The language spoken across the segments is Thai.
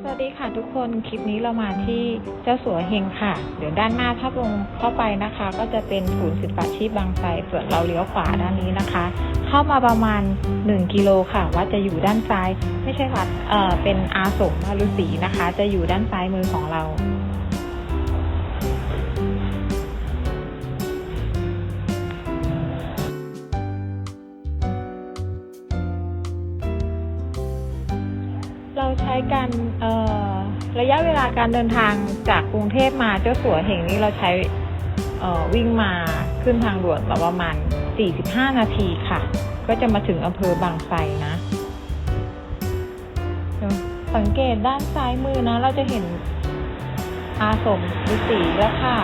สวัสดีค่ะทุกคน คลิปนี้เรามาที่เจ้าสัวเฮงค่ะ เดี๋ยวด้านหน้าถ้าลงเข้าไปนะคะ ก็จะเป็นศูนย์ศิลปาชีพบางไทรส่วนเราเลี้ยวขวาด้านนี้นะคะ เข้ามาประมาณ 1 กิโลค่ะวัดจะอยู่ด้านซ้าย ไม่ใช่วัดเอ่อเป็นอาสมมารุสีนะคะ จะอยู่ด้านซ้ายมือของเรา เราใช้การเอ่อระยะเวลาการเดินทางจากกรุงเทพมาเจ้าสัวเหงนี้เราใช้เอ่อวิ่งมาขึ้นทางด่วนมาประมาณ 45 นาทีค่ะ ก็จะมาถึงอำเภอบางไทรนะ สังเกตด้านซ้ายมือนะ เราจะเห็นอาสมฤาษีแล้วค่ะ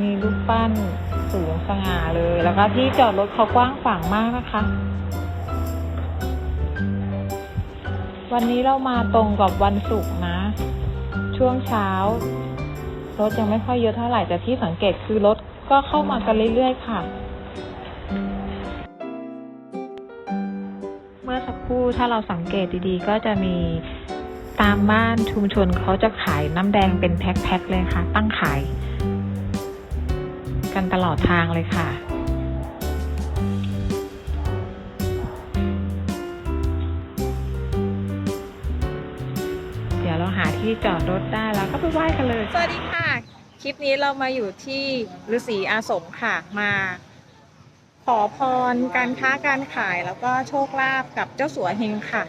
มีรูปปั้นสูงสง่าเลย แล้วก็ที่จอดรถเขากว้างขวางมากนะคะ วันนี้เรามาตรงกับวันศุกร์นะ ช่วงเช้ารถยังไม่ค่อยเยอะเท่าไหร่แต่ที่สังเกตคือรถก็เข้ามากันเรื่อยๆค่ะ เมื่อสักครู่ถ้าเราสังเกตดีๆ ก็จะมีตามบ้านชุมชนเขาจะขายน้ำแดงเป็นแพ็คๆเลยค่ะ ตั้งขาย กันตลอดทางเลยค่ะ เราหาที่จอดรถได้แล้วก็ไปไหว้กันเลย สวัสดีค่ะ คลิปนี้เรามาอยู่ที่ฤาษีอาสมค่ะมา ขอพรการค้าการขายแล้วก็โชคลาภกับเจ้าสัวเฮงค่ะ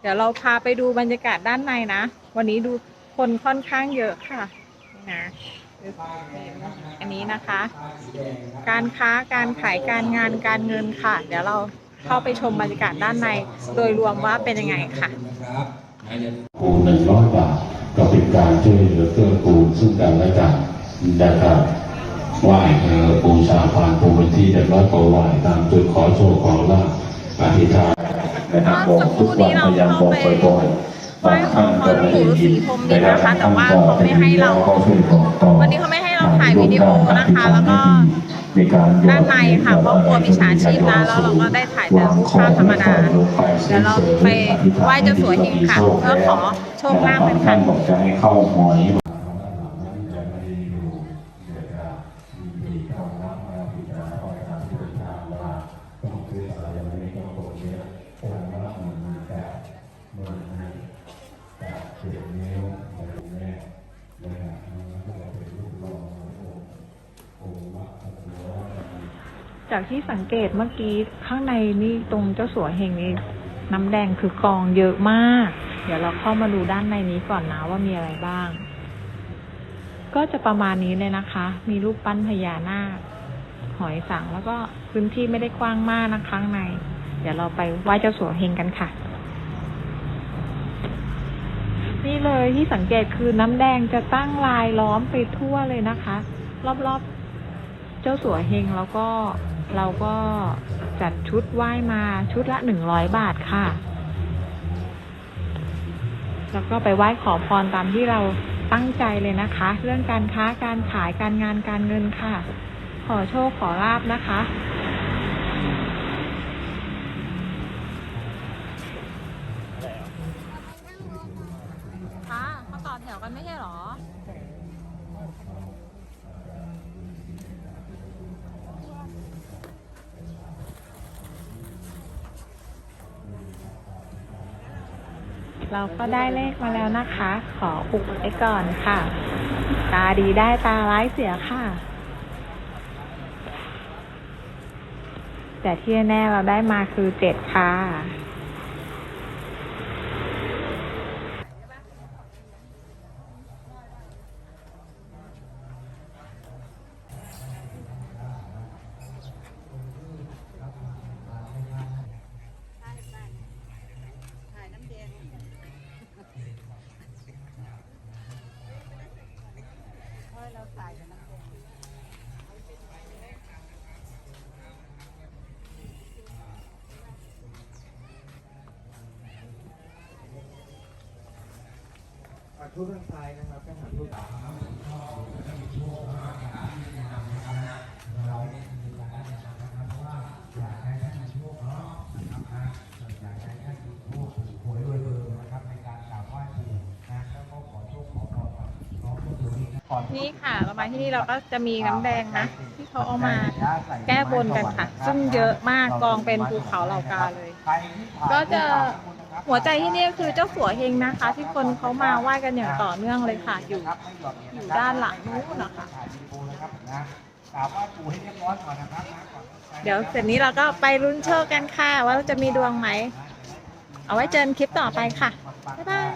เดี๋ยวเราพาไปดูบรรยากาศด้านในนะ วันนี้ดูคนค่อนข้างเยอะค่ะนี่นะอันนี้นะคะ การค้าการขายการงานการเงินค่ะ เดี๋ยวเราเข้าไปชมบรรยากาศด้านใน โดยรวมว่าเป็นยังไงค่ะ คูณหนึ่งร้อยบาทก็เป็นการช่วยเหลือเกื้อกูลซึ่งกันและกันนะครับไหว้เธอบูชาพานภูมิที่เรียบร้อยก็ไหว้ตามจุดขอโชคขอลาภอธิษฐานนะครับบอกทุกวันพยายามบอกบ่อยๆบางท่านก็ไม่ได้ยินนะครับบางท่านก็ได้ยินแล้วก็ช่วยบอกต่อวันนี้เขาไม่ให้เราถ่ายวิดีโอนะคะแล้วก็ มีการด้านในค่ะเพราะกลัวมิจฉาชีพนะแล้วเราก็ได้ถ่ายแต่รูปภาพธรรมดาเดี๋ยวเราไปไหว้เจ้าสัวเฮงค่ะเพื่อขอโชคลาภกันค่ะท่านบอกจะให้เข้าหอย จากที่สังเกตเมื่อกี้ข้างในนี่ตรงเจ้าสัวเฮงนี่น้ำแดงคือกองเยอะมาก เดี๋ยวเราเข้ามาดูด้านในนี้ก่อนนะว่ามีอะไรบ้าง ก็จะประมาณนี้เลยนะคะ มีรูปปั้นพญานาคหอยสังแล้วก็พื้นที่ไม่ได้กว้างมากนะข้างใน เดี๋ยวเราไปไหว้เจ้าสัวเฮงกันค่ะ นี่เลยที่สังเกตคือน้ำแดงจะตั้งลายล้อมไปทั่วเลยนะคะ รอบๆ เจ้าสัวเฮงแล้วก็ เราก็จัดชุดไหว้มาชุดละหนึ่งร้อยบาทค่ะ แล้วก็ไปไหว้ขอพรตามที่เราตั้งใจเลยนะคะ เรื่องการค้าการขายการงานการเงินค่ะ ขอโชคขอลาบนะคะค่ะ เราก็ได้เลขมาแล้วนะคะ ขออุบไว้ก่อนค่ะ ตาดีได้ตาร้ายเสียค่ะ แต่ที่แน่เราได้มาคือเจ็ดค่ะ ทุกทางซ้ายนะครับก็หาทุก นี่ค่ะเรามาที่นี่เราก็จะมีน้ำแดงนะ ที่เขาเอามาแก้บนกันค่ะ ซึ่งเยอะมากกองเป็นภูเขาเหล่ากาเลย ก็จะหัวใจที่นี่ก็คือเจ้าสัวเฮงนะคะ ที่คนเขามาไหว้กันอย่างต่อเนื่องเลยค่ะ อยู่อยู่ด้านหลังนู้นนะคะกราบไหว้ปู่ให้เรียบร้อยก่อนนะครับนะก่อนเดี๋ยวเสร็จนี้เราก็ไปลุ้นโชคกันค่ะ ว่าเราจะมีดวงไหม เอาไว้เจอกันคลิปต่อไปค่ะ บ๊ายบาย